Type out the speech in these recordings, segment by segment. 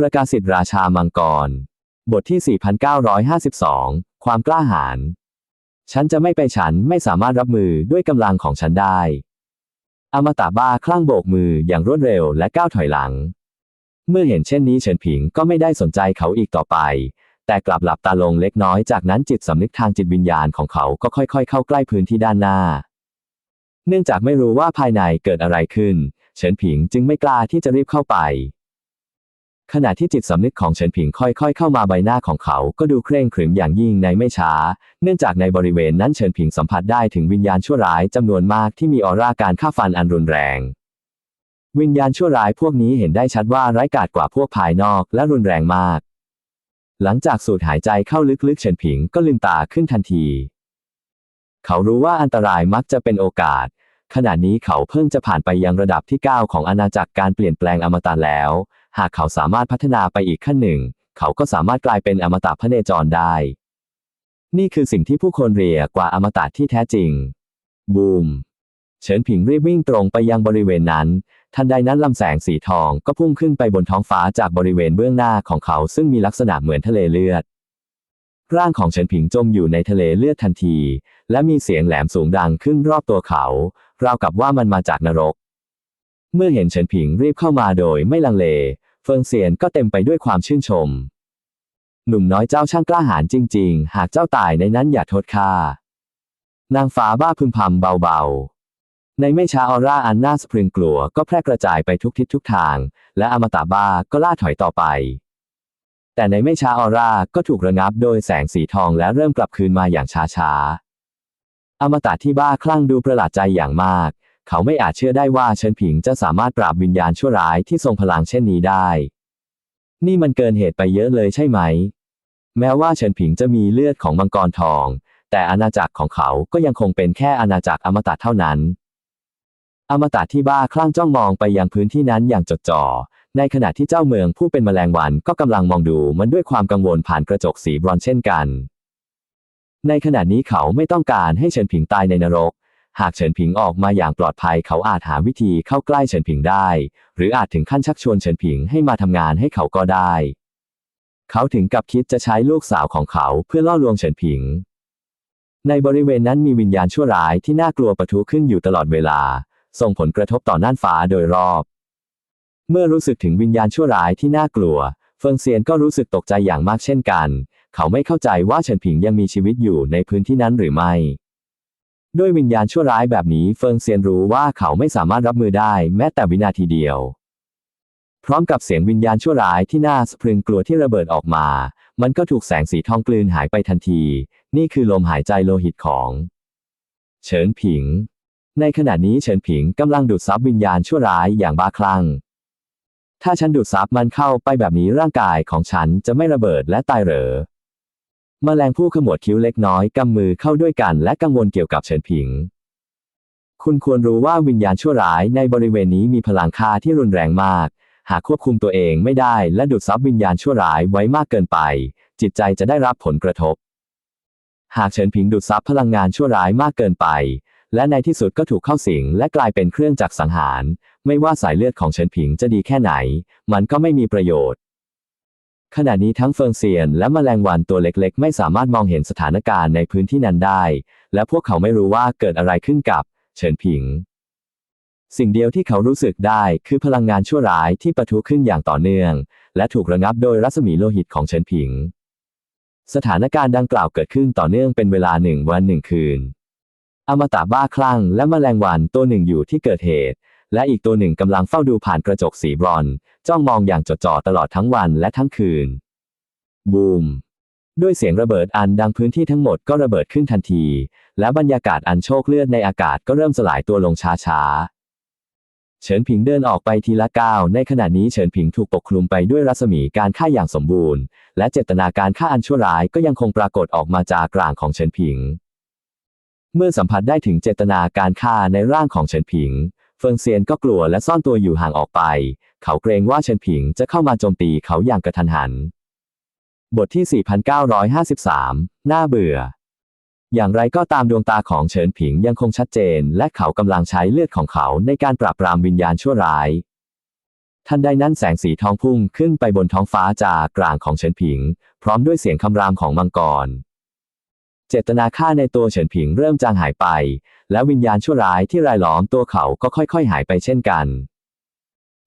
ประกาศสิทธิราชามังกร บทที่ 4952 ความกล้าหาญ ฉันจะไม่ไปฉันไม่สามารถรับมือด้วยกำลังของฉันได้ อมตะบ้าคลั่งโบกมืออย่างรวดเร็วและก้าวถอยหลัง เมื่อเห็นเช่นนี้เฉินผิงก็ไม่ได้สนใจเขาอีกต่อไป แต่กลับหลับตาลงเล็กน้อยจากนั้นจิตสำนึกทางจิตวิญญาณของเขาก็ค่อยๆ เข้าใกล้พื้นที่ด้านหน้า เนื่องจากไม่รู้ว่าภายในเกิดอะไรขึ้น เฉินผิงจึงไม่กล้าที่จะรีบเข้าไป ขณะที่จิตสำนึกของเฉินผิงค่อยๆ เข้ามาใบหน้าของเขาก็ดูเคร่งขรึมอย่างยิ่งในไม่ช้า เนื่องจากในบริเวณนั้นเฉินผิงสัมผัสได้ถึงวิญญาณชั่วร้ายจำนวนมากที่มีออร่าการฆ่าฟันอันรุนแรง วิญญาณชั่วร้ายพวกนี้เห็นได้ชัดว่าร้ายกาจกว่าพวกภายนอกและรุนแรงมาก หลังจากสูดหายใจเข้าลึกๆเฉินผิงก็ลืมตาขึ้นทันที เขารู้ว่าอันตรายมักจะเป็นโอกาสขณะนี้เขาเพิ่งจะผ่านไปยังระดับที่ 9 ของอาณาจักรการเปลี่ยนแปลงอมตะแล้ว หากเขาสามารถพัฒนาไปอีกขั้นหนึ่ง เขาก็สามารถกลายเป็นอมตะพระเนจรได้ นี่คือสิ่งที่ผู้คนเรียกว่าอมตะที่แท้จริง บูม เฉินผิงรีบวิ่งตรงไปยังบริเวณนั้น ทันใดนั้นลำแสงสีทองก็พุ่งขึ้นไปบนท้องฟ้าจากบริเวณเบื้องหน้าของเขาซึ่งมีลักษณะเหมือนทะเลเลือด ร่างของเฉินผิงจมอยู่ในทะเลเลือดทันที และมีเสียงแหลมสูงดังขึ้นรอบตัวเขา ราวกับว่ามันมาจากนรก เมื่อเห็นเฉินผิงรีบเข้ามาโดยไม่ลังเล เฟิงเซียนก็เต็มไปด้วยความชื่นชม หนุ่มน้อยเจ้าช่างกล้าหาญจริง ๆ หากเจ้าตายในนั้นอย่าโทษข้านางฟ้าบ้าพึมพำเบาๆ ในไม่ช้าออร่าอันน่าสะพรึงกลัวก็แพร่กระจายไปทุกทิศทุกทาง และอมตะบ้าก็ล่าถอยต่อไป แต่ในไม่ช้าออร่าก็ถูกระงับโดยแสงสีทองและเริ่มกลับคืนมาอย่างช้าๆ อมตะที่บ้าคลั่งดูประหลาดใจอย่างมาก เขาไม่อาจเชื่อได้ว่าเฉินผิงจะสามารถปราบวิญญาณชั่วร้ายที่ทรงพลังเช่นนี้ได้ นี่มันเกินเหตุไปเยอะเลยใช่ไหม แม้ว่าเฉินผิงจะมีเลือดของมังกรทอง แต่อาณาจักรของเขาก็ยังคงเป็นแค่อาณาจักรอมตะเท่านั้น อมตะที่บ้าคลั่งจ้องมองไปยังพื้นที่นั้นอย่างจดจ่อ ในขณะที่เจ้าเมืองผู้เป็นแมลงวันก็กำลังมองดูมันด้วยความกังวลผ่านกระจกสีบรอนเช่นกัน ในขณะนี้เขาไม่ต้องการให้เฉินผิงตายในนรก หากเฉินผิงออกมาอย่างปลอดภัยเขาอาจหาวิธีเข้าใกล้เฉินผิงได้ หรืออาจถึงขั้นชักชวนเฉินผิงให้มาทำงานให้เขาก็ได้ เขาถึงกับคิดจะใช้ลูกสาวของเขาเพื่อล่อลวงเฉินผิง ในบริเวณนั้นมีวิญญาณชั่วร้ายที่น่ากลัวประทุขึ้นอยู่ตลอดเวลา ส่งผลกระทบต่อน่านฟ้าโดยรอบ เมื่อรู้สึกถึงวิญญาณชั่วร้ายที่น่ากลัว เฟิงเซียนก็รู้สึกตกใจอย่างมากเช่นกัน เขาไม่เข้าใจว่าเฉินผิงยังมีชีวิตอยู่ในพื้นที่นั้นหรือไม่ ด้วยวิญญาณชั่วร้ายแบบนี้เฟิงเซียนรู้ว่าเขาไม่สามารถรับมือได้แม้แต่วินาทีเดียว พร้อมกับเสียงวิญญาณชั่วร้ายที่น่าสะพรึงกลัวที่ระเบิดออกมา มันก็ถูกแสงสีทองกลืนหายไปทันที นี่คือลมหายใจโลหิตของ เฉินผิง ในขณะนี้เฉินผิงกำลังดูดซับวิญญาณชั่วร้ายอย่างบ้าคลั่ง ถ้าฉันดูดซับมันเข้าไปแบบนี้ร่างกายของฉันจะไม่ระเบิดและตายเหรอ มแมลงผู้ขมวดคิ้วเล็กน้อยกำมือเข้าด้วยกันและกังวลเกี่ยวกับเฉินผิง คุณควรรู้ว่าวิญญาณชั่วร้ายในบริเวณนี้มีพลังค่าที่รุนแรงมาก หากควบคุมตัวเองไม่ได้และดูดซับวิญญาณชั่วร้ายไว้มากเกินไป จิตใจจะได้รับผลกระทบ หากเฉินผิงดูดซับพลังงานชั่วร้ายมากเกินไป และในที่สุดก็ถูกเข้าสิงและกลายเป็นเครื่องจักรสังหาร ไม่ว่าสายเลือดของเฉินผิงจะดีแค่ไหน มันก็ไม่มีประโยชน์ ขณะนี้ทั้งเฟิงเซียนและแมลงวันตัวเล็กๆ ไม่สามารถมองเห็นสถานการณ์ในพื้นที่นั้นได้ และพวกเขาไม่รู้ว่าเกิดอะไรขึ้นกับ เฉินผิง สิ่งเดียวที่เขารู้สึกได้คือพลังงานชั่วร้ายที่ปะทุขึ้นอย่างต่อเนื่อง และถูกระงับโดยรัศมีโลหิตของเฉินผิง สถานการณ์ดังกล่าวเกิดขึ้นต่อเนื่องเป็นเวลาหนึ่งวันหนึ่งคืน อมตะบ้าคลั่งและแมลงวันตัวหนึ่งอยู่ที่เกิดเหตุ และอีกตัวหนึ่งกำลังเฝ้าดูผ่านกระจกสีบรอนซ์จ้องมองอย่างจดจ่อตลอดทั้งวันและทั้งคืน บูม ด้วยเสียงระเบิดอันดังพื้นที่ทั้งหมดก็ระเบิดขึ้นทันที และบรรยากาศอันโชคเลือดในอากาศก็เริ่มสลายตัวลงช้าๆเฉินผิงเดินออกไปทีละก้าว ในขณะนี้เฉินผิงถูกปกคลุมไปด้วยรัศมีการฆ่าอย่างสมบูรณ์ และเจตนาการฆ่าอันชั่วร้ายก็ยังคงปรากฏออกมาจากกลางของเฉินผิง เมื่อสัมผัสได้ถึงเจตนาการฆ่าในร่างของเฉินผิง เฟิงเซียนก็กลัวและซ่อนตัวอยู่ห่างออกไป เขาเกรงว่าเฉินผิงจะเข้ามาโจมตีเขาอย่างกระทันหัน บทที่ 4953 น่าเบื่อ อย่างไรก็ตามดวงตาของเฉินผิงยังคงชัดเจน และเขากำลังใช้เลือดของเขาในการปราบปรามวิญญาณชั่วร้ายท่านได้นั้นแสงสีทองพุ่งขึ้นไปบนท้องฟ้าจากกลางของเฉินผิง พร้อมด้วยเสียงคำรามของมังกร เจตนาฆ่าในตัวเฉินผิงเริ่มจางหายไป และวิญญาณชั่วร้ายที่รายล้อมตัวเขาก็ค่อยๆ หายไปเช่นกัน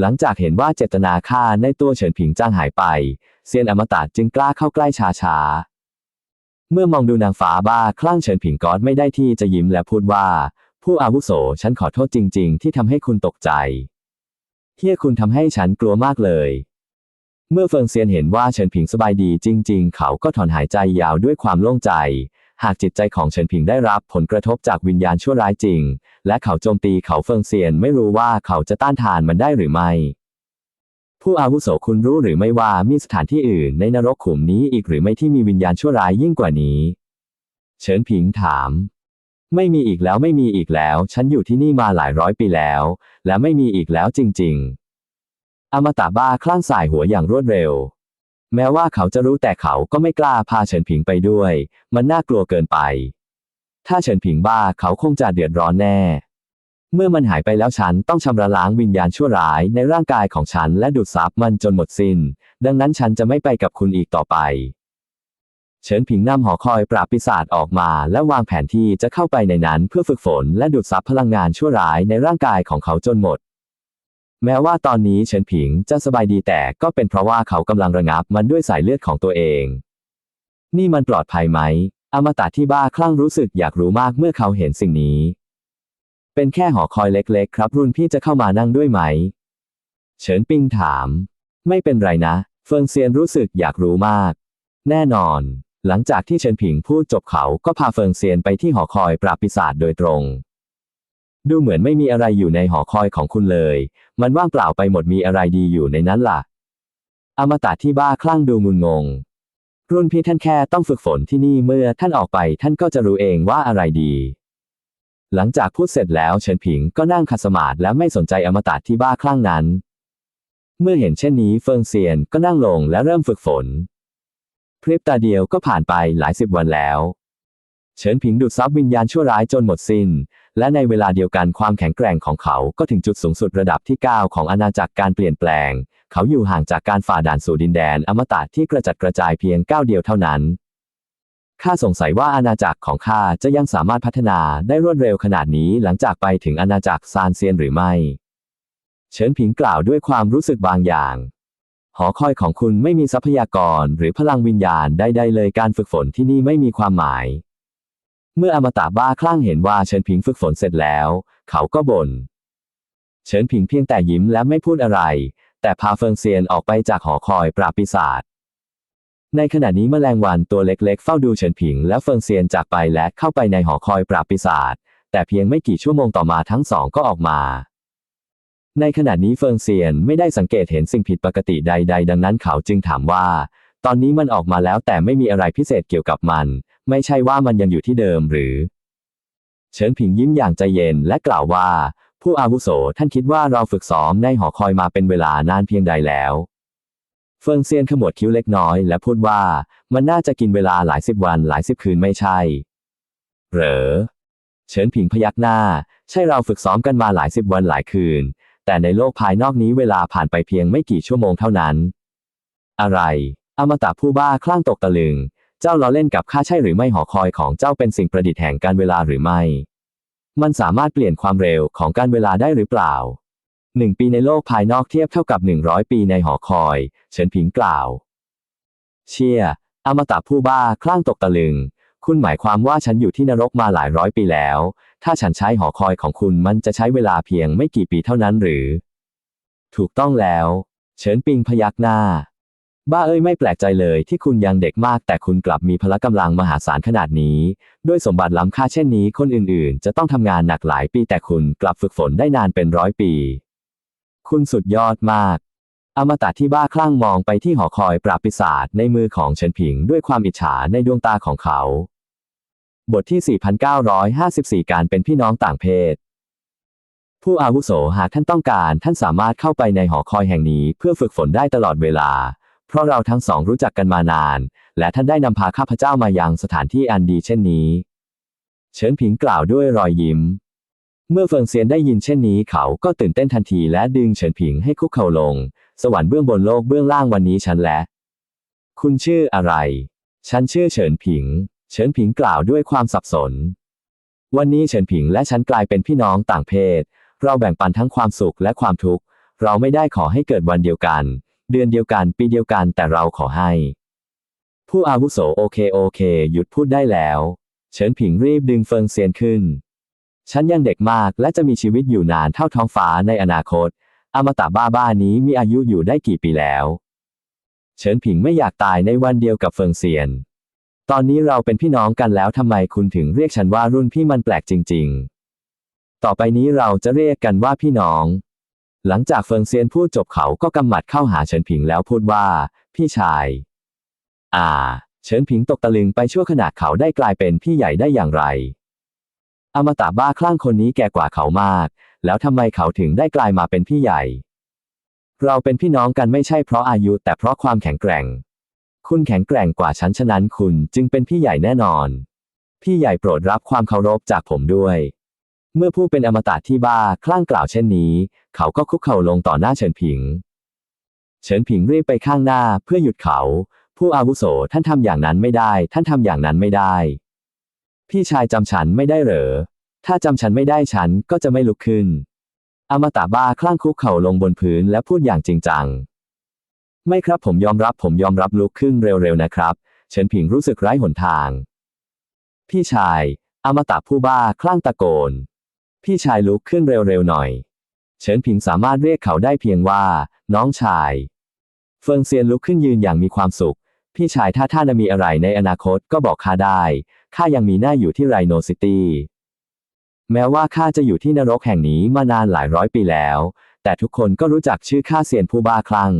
หลังจากเห็นว่าเจตนาฆ่าในตัวเฉินผิงจางหายไป เซียนอมตะจึงกล้าเข้าใกล้ช้าๆเมื่อมองดูนางฟ้าบ้าคลั่งเฉินผิงก็อดไม่ได้ที่จะยิ้มและพูดว่า ผู้อาวุโสฉันขอโทษจริง ๆ ที่ทำให้คุณตกใจเฮียคุณทำให้ฉันกลัวมากเลย เมื่อเฟิงเซียนเห็นว่าเฉินผิงสบายดีจริง ๆ เขาก็ถอนหายใจยาวด้วยความโล่งใจ หากจิตใจของเฉินผิงได้รับผลกระทบจากวิญญาณชั่วร้ายจริง และเขาโจมตีเขาเฟิงเซียนไม่รู้ว่าเขาจะต้านทานมันได้หรือไม่ ผู้อาวุโสคุณรู้หรือไม่ว่ามีสถานที่อื่นในนรกขุมนี้อีกหรือไม่ที่มีวิญญาณชั่วร้ายยิ่งกว่านี้ เฉินผิงถาม ไม่มีอีกแล้วไม่มีอีกแล้ว ฉันอยู่ที่นี่มาหลายร้อยปีแล้ว และไม่มีอีกแล้วจริง ๆ อมตะบ้าคลั่งสายหัวอย่างรวดเร็ว แม้ว่าเขาจะรู้แต่เขาก็ไม่กล้าพาเฉินผิงไปด้วย มันน่ากลัวเกินไป ถ้าเฉินผิงบ้าเขาคงจะเดือดร้อนแน่ เมื่อมันหายไปแล้วฉันต้องชำระล้างวิญญาณชั่วร้ายในร่างกายของฉันและดูดซับมันจนหมดสิน้น ดังนั้นฉันจะไม่ไปกับคุณอีกต่อไป เฉินผิงนำหอคอยปราบปีศาจออกมา และวางแผนที่จะเข้าไปในนั้นเพื่อฝึกฝนและดูดซับพลังงานชั่วร้ายในร่างกายของเขาจนหมด แม้ว่าตอนนี้เฉินผิงจะสบายดีแต่ก็เป็นเพราะว่าเขากำลังระงับมันด้วยสายเลือดของตัวเอง นี่มันปลอดภัยไหม อมตะที่บ้าคลั่งรู้สึกอยากรู้มากเมื่อเขาเห็นสิ่งนี้ เป็นแค่หอคอยเล็กๆ ครับ รุ่นพี่จะเข้ามานั่งด้วยไหม เฉินปิงถาม ไม่เป็นไรนะ เฟิงเซียนรู้สึกอยากรู้มาก แน่นอน หลังจากที่เฉินผิงพูดจบเขาก็พาเฟิงเซียนไปที่หอคอยปราบปีศาจโดยตรง ดูเหมือนไม่มีอะไรอยู่ในหอคอยของคุณเลย มันว่างเปล่าไปหมดมีอะไรดีอยู่ในนั้นล่ะ อมตะที่บ้าคลั่งดูงุนงง รุ่นพี่ท่านแค่ต้องฝึกฝนที่นี่เมื่อท่านออกไปท่านก็จะรู้เองว่าอะไรดี หลังจากพูดเสร็จแล้วเฉินผิงก็นั่งขัดสมาธิและไม่สนใจอมตะที่บ้าคลั่งนั้น เมื่อเห็นเช่นนี้เฟิงเซียนก็นั่งลงและเริ่มฝึกฝน พริบตาเดียวก็ผ่านไปหลายสิบวันแล้ว เฉินผิงดูดซับวิญญาณชั่วร้ายจนหมดสิน้น และในเวลาเดียวกันความแข็งแกร่งของเขาก็ถึงจุดสูงสุดระดับที่ 9 ของอาณาจักรการเปลี่ยนแปลง เขาอยู่ห่างจากการฝ่าด่านสู่ดินแดนอมตะที่กระจัดกระจายเพียงก้าวเดียวเท่านั้นข้าสงสัยว่าอาณาจักรของข้าจะยังสามารถพัฒนาได้รวดเร็วขนาดนี้หลังจากไปถึงอาณาจักรซานเซียนหรือไม่ เฉินผิงกล่าวด้วยความรู้สึกบางอย่าง หอคอยของคุณไม่มีทรัพยากรหรือพลังวิญญาณใดๆเลยการฝึกฝนที่นี่ไม่มีความหมาย เมื่ออมตะบ้าคลั่งเห็นว่าเฉินผิงฝึกฝนเสร็จแล้ว เขาก็บน่น เฉินผิงเพียงแต่ยิ้มและไม่พูดอะไร แต่พาเฟิงเซียนออกไปจากหอคอยปราบปีศาจ ในขณะนี้แมลงวันตัวเล็กๆ เฝ้าดูเฉินผิงและเฟิงเซียนจากไปและเข้าไปในหอคอยปราบปีศาจ แต่เพียงไม่กี่ชั่วโมงต่อมาทั้งสองก็ออกมา ในขณะนี้เฟิงเซียนไม่ได้สังเกตเห็นสิ่งผิดปกติใด ๆ ดังนั้นเขาจึงถามว่า ตอนนี้มันออกมาแล้วแต่ไม่มีอะไรพิเศษเกี่ยวกับมัน ไม่ใช่ว่ามันยังอยู่ที่เดิมหรือ เฉินผิงยิ้มอย่างใจเย็นและกล่าวว่า ผู้อาวุโสท่านคิดว่าเราฝึกซ้อมในหอคอยมาเป็นเวลานานเพียงใดแล้ว เฟิงเซียนขมวดคิ้วเล็กน้อย และพูดว่า มันน่าจะกินเวลาหลายสิบวันหลายสิบคืนไม่ใช่ เหรอ เฉินผิงพยักหน้า ใช่เราฝึกซ้อมกันมาหลายสิบวันหลายคืน แต่ในโลกภายนอกนี้เวลาผ่านไปเพียงไม่กี่ชั่วโมงเท่านั้น อะไรอมตะผู้บ้าคลั่งตกตะลึง เจ้าล้อเล่นกับข้าใช่หรือไม่หอคอยของเจ้าเป็นสิ่งประดิษฐ์แห่งการเวลาหรือไม่ มันสามารถเปลี่ยนความเร็วของการเวลาได้หรือเปล่าหนึ่งปีในโลกภายนอกเทียบเท่ากับหนึ่งร้อยปีในหอคอย เฉินผิงกล่าว เชี่ย อมตะผู้บ้าคลั่งตกตะลึง คุณหมายความว่าฉันอยู่ที่นรกมาหลายร้อยปีแล้ว ถ้าฉันใช้หอคอยของคุณมันจะใช้เวลาเพียงไม่กี่ปีเท่านั้นหรือ ถูกต้องแล้ว เฉินปิงพยักหน้า บ้าเอ้ยไม่แปลกใจเลยที่คุณยังเด็กมาก แต่คุณกลับมีพละกำลังมหาศาลขนาดนี้ ด้วยสมบัติล้ำค่าเช่นนี้คนอื่นๆ จะต้องทำงานหนักหลายปีแต่คุณกลับฝึกฝนได้นานเป็นร้อยปี คุณสุดยอดมาก อมตะที่บ้าคลั่งมองไปที่หอคอยปราบปีศาจในมือของเฉินผิงด้วยความอิจฉาในดวงตาของเขา บทที่ 4954 การเป็นพี่น้องต่างเพศผู้อาวุโสหากท่านต้องการท่านสามารถเข้าไปในหอคอยแห่งนี้เพื่อฝึกฝนได้ตลอดเวลา เพราะเราทั้งสองรู้จักกันมานาน และท่านได้นำพาข้าพเจ้ามายังสถานที่อันดีเช่นนี้ เฉินผิงกล่าวด้วยรอยยิ้ม เมื่อเฟิงเซียนได้ยินเช่นนี้เขาก็ตื่นเต้นทันทีและดึงเฉินผิงให้คุกเข่าลง สวรรค์เบื้องบนโลกเบื้องล่างวันนี้ฉันและ คุณชื่ออะไร ฉันชื่อเฉินผิง เฉินผิงกล่าวด้วยความสับสน วันนี้เฉินผิงและฉันกลายเป็นพี่น้องต่างเพศ เราแบ่งปันทั้งความสุขและความทุกข์ เราไม่ได้ขอให้เกิดวันเดียวกัน เดือนเดียวกันปีเดียวกันแต่เราขอให้ ผู้อาวุโสโอเคโอเค หยุดพูดได้แล้ว เฉินผิงรีบดึงเฟิงเซียนขึ้น ฉันยังเด็กมากและจะมีชีวิตอยู่นานเท่าท้องฟ้าในอนาคต อมตะบ้าบ้านี้มีอายุอยู่ได้กี่ปีแล้ว เฉินผิงไม่อยากตายในวันเดียวกับเฟิงเซียน ตอนนี้เราเป็นพี่น้องกันแล้วทำไมคุณถึงเรียกฉันว่ารุ่นพี่มันแปลกจริง ๆ ต่อไปนี้เราจะเรียกกันว่าพี่น้อง หลังจากเฟิงเซียนพูดจบเขาก็กำหมัดเข้าหาเฉินผิงแล้วพูดว่า พี่ชาย อ่า เฉินผิงตกตะลึงไปชั่วขณะเขาได้กลายเป็นพี่ใหญ่ได้อย่างไร อมตะบ้าคลั่งคนนี้แก่กว่าเขามาก แล้วทำไมเขาถึงได้กลายมาเป็นพี่ใหญ่ เราเป็นพี่น้องกันไม่ใช่เพราะอายุแต่เพราะความแข็งแกร่ง คุณแข็งแกร่งกว่าฉันฉะนั้นคุณจึงเป็นพี่ใหญ่แน่นอน พี่ใหญ่โปรดรับความเคารพจากผมด้วย เมื่อผู้เป็นอมตะที่บ้าคลั่งกล่าวเช่นนี้ เขาก็คุกเข่าลงต่อหน้าเฉินผิง เฉินผิงรีบไปข้างหน้าเพื่อหยุดเขา ผู้อาวุโสท่านทำอย่างนั้นไม่ได้ ท่านทำอย่างนั้นไม่ได้ พี่ชายจำฉันไม่ได้เหรอ ถ้าจำฉันไม่ได้ฉันก็จะไม่ลุกขึ้น อมตะบ้าคลั่งคุกเข่าลงบนพื้นและพูดอย่างจริงจัง ไม่ครับผมยอมรับผมยอมรับลุกขึ้นเร็วๆนะครับ เฉินผิงรู้สึกไร้หนทาง พี่ชาย อมตะผู้บ้าคลั่งตะโกน พี่ชายลุกขึ้นเร็วๆหน่อย เฉินผิงสามารถเรียกเขาได้เพียงว่า น้องชาย เฟิงเซียนลุกขึ้นยืนอย่างมีความสุข พี่ชายถ้าท่านมีอะไรในอนาคตก็บอกข้าได้ ข้ายังมีหน้าอยู่ที่ไรโนซิตี้ แม้ว่าข้าจะอยู่ที่นรกแห่งนี้มานานหลายร้อยปีแล้ว แต่ทุกคนก็รู้จักชื่อข้าเซียนผู้บ้าคลั่ง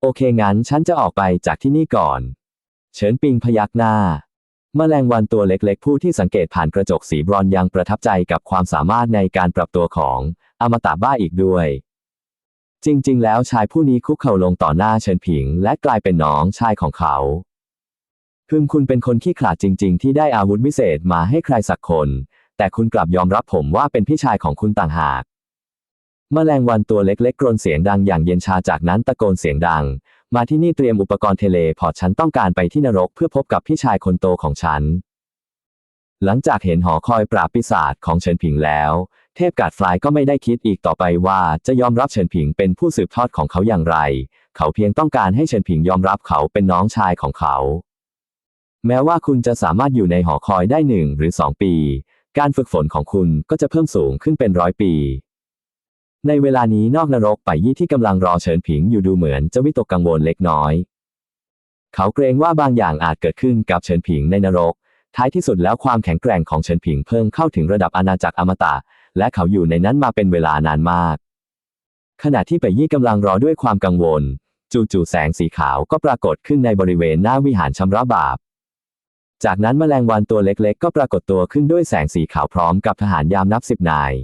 โอเคงั้นฉันจะออกไปจากที่นี่ก่อน เฉินปิงพยักหน้า แมลงวันตัวเล็กๆ ผู้ที่สังเกตผ่านกระจกสีบรอนยังประทับใจกับความสามารถในการปรับตัวของอมตะบ้าอีกด้วย จริงๆ แล้วชายผู้นี้คุกเข่าลงต่อหน้าเฉินผิง และกลายเป็นน้องชายของเขาพึงคุณเป็นคนขี้ขลาดจริง ๆ ที่ได้อาวุธวิเศษมาให้ใครสักคน แต่คุณกลับยอมรับผมว่าเป็นพี่ชายของคุณต่างหากแมลงวันตัวเล็กๆกรนเสียงดังอย่างเย็นชาจากนั้นตะโกนเสียงดัง มาที่นี่เตรียมอุปกรณ์เทเลพอร์ตฉันต้องการไปที่นรกเพื่อพบกับพี่ชายคนโตของฉัน หลังจากเห็นหอคอยปราบปีศาจของเฉินผิงแล้ว เทพกาดฟลายก็ไม่ได้คิดอีกต่อไปว่าจะยอมรับเฉินผิงเป็นผู้สืบทอดของเขาอย่างไร เขาเพียงต้องการให้เฉินผิงยอมรับเขาเป็นน้องชายของเขา แม้ว่าคุณจะสามารถอยู่ในหอคอยได้หนึ่งหรือสองปี การฝึกฝนของคุณก็จะเพิ่มสูงขึ้นเป็นร้อยปี ในเวลานี้นอกนรกไปยี่ที่กำลังรอเฉินผิงอยู่ดูเหมือนจะวิตกกังวลเล็กน้อย เขาเกรงว่าบางอย่างอาจเกิดขึ้นกับเฉินผิงในนรก ท้ายที่สุดแล้วความแข็งแกร่งของเฉินผิงเพิ่มเข้าถึงระดับอาณาจักรอมตะ และเขาอยู่ในนั้นมาเป็นเวลานานมาก ขณะที่ไปยี่กำลังรอด้วยความกังวล จู่ๆแสงสีขาวก็ปรากฏขึ้นในบริเวณหน้าวิหารชำระบาปจากนั้นแมลงวันตัวเล็กๆ ก็ปรากฏตัวขึ้นด้วยแสงสีขาวพร้อมกับทหารยามนับสิบนาย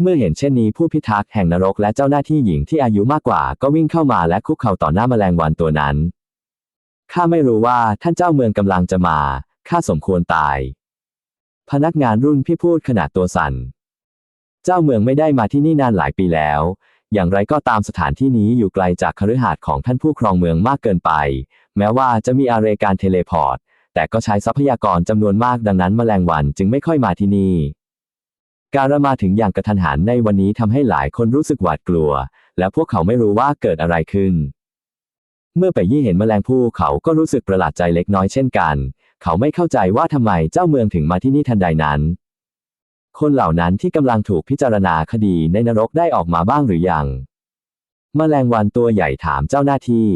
เมื่อเห็นเช่นนี้ผู้พิทักษ์แห่งนรกและเจ้าหน้าที่หญิงที่อายุมากกว่าก็วิ่งเข้ามาและคุกเข่าต่อหน้าแมลงวันตัวนั้น ข้าไม่รู้ว่าท่านเจ้าเมืองกำลังจะมา ข้าสมควรตาย พนักงานรุ่นพี่พูดขนาดตัวสั่น เจ้าเมืองไม่ได้มาที่นี่นานหลายปีแล้ว อย่างไรก็ตามสถานที่นี้อยู่ไกลจากคฤหาสน์ของท่านผู้ครองเมืองมากเกินไป แม้ว่าจะมีอาเรการเทเลพอร์ต แต่ก็ใช้ทรัพยากรจำนวนมากดังนั้นแมลงวันจึงไม่ค่อยมาที่นี่ การมาถึงอย่างกระทันหันในวันนี้ทำให้หลายคนรู้สึกหวาดกลัว และพวกเขาไม่รู้ว่าเกิดอะไรขึ้น เมื่อไปยี่เห็นแมลงผู้เขาก็รู้สึกประหลาดใจเล็กน้อยเช่นกัน เขาไม่เข้าใจว่าทำไมเจ้าเมืองถึงมาที่นี่ทันใดนั้น คนเหล่านั้นที่กำลังถูกพิจารณาคดีในนรกได้ออกมาบ้างหรือยัง แมลงวันตัวใหญ่ถามเจ้าหน้าที่